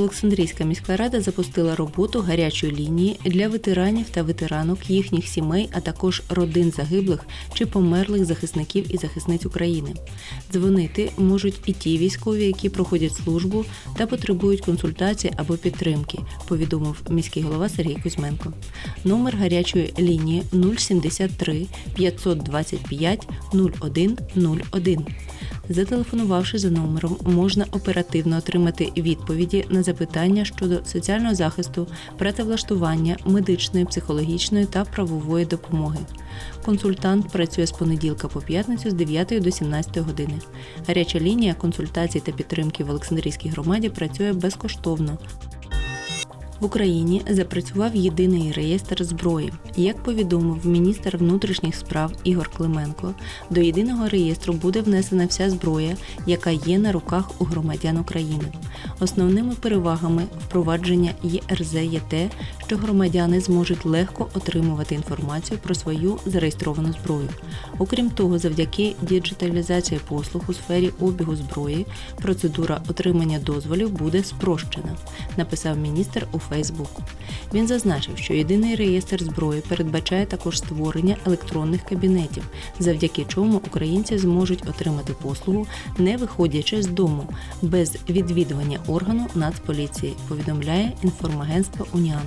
Олександрійська міська рада запустила роботу гарячої лінії для ветеранів та ветеранок, їхніх сімей, а також родин загиблих чи померлих захисників і захисниць України. Дзвонити можуть і ті військові, які проходять службу та потребують консультації або підтримки, повідомив міський голова Сергій Кузьменко. Номер гарячої лінії 073 525 0101. Зателефонувавши за номером, можна оперативно отримати відповіді на запитання щодо соціального захисту, працевлаштування, медичної, психологічної та правової допомоги. Консультант працює з понеділка по п'ятницю з 9 до 17 години. Гаряча лінія консультацій та підтримки в Олександрійській громаді працює безкоштовно. В Україні запрацював єдиний реєстр зброї. Як повідомив міністр внутрішніх справ Ігор Клименко, до єдиного реєстру буде внесена вся зброя, яка є на руках у громадян України. Основними перевагами впровадження ЄРЗ є те, що громадяни зможуть легко отримувати інформацію про свою зареєстровану зброю. Окрім того, завдяки діджиталізації послуг у сфері обігу зброї, процедура отримання дозволів буде спрощена, написав міністр у Фейсбук. Він зазначив, що єдиний реєстр зброї передбачає також створення електронних кабінетів, завдяки чому українці зможуть отримати послугу, не виходячи з дому, без відвідування органу Нацполіції, повідомляє інформагентство Уніан.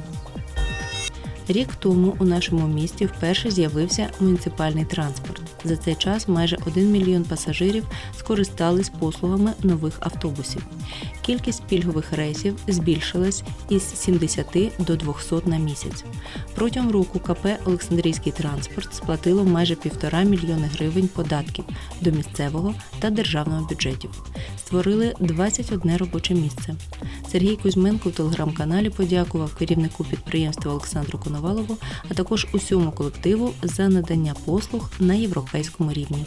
Рік тому у нашому місті вперше з'явився муніципальний транспорт. За цей час майже 1 мільйон пасажирів скористались послугами нових автобусів. Кількість пільгових рейсів збільшилась із 70 до 200 на місяць. Протягом року КП Олександрійський транспорт сплатило майже півтора мільйони гривень податків до місцевого та державного бюджетів. Створили 21 робоче місце. Сергій Кузьменко в телеграм-каналі подякував керівнику підприємства Олександру Коновалову, а також усьому колективу за надання послуг на європейському рівні.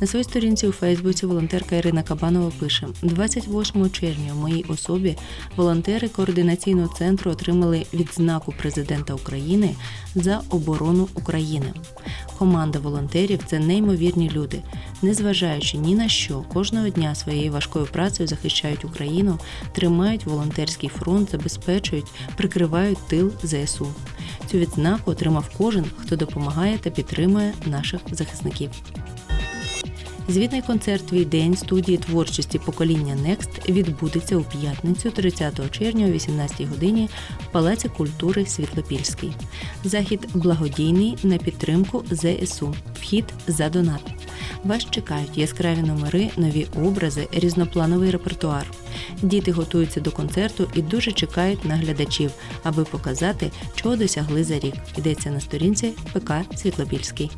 На своїй сторінці у Фейсбуці волонтерка Ірина Кабанова пише: 28 червня в моїй особі волонтери координаційного центру отримали відзнаку президента України за оборону України. Команда волонтерів це неймовірні люди. Незважаючи ні на що, кожного дня своєю важкою працею захищають Україну, тримають волонтерський фронт, забезпечують, прикривають тил ЗСУ. Цю відзнаку отримав кожен, хто допомагає та підтримує наших захисників. Звітний концерт Твій день студії творчості покоління Next відбудеться у п'ятницю, 30 червня о 18 годині в Палаці культури Світлопільський. Захід благодійний на підтримку ЗСУ. Вхід за донат. Вас чекають яскраві номери, нові образи, різноплановий репертуар. Діти готуються до концерту і дуже чекають на глядачів, аби показати, чого досягли за рік. Йдеться на сторінці ПК Світлопільський.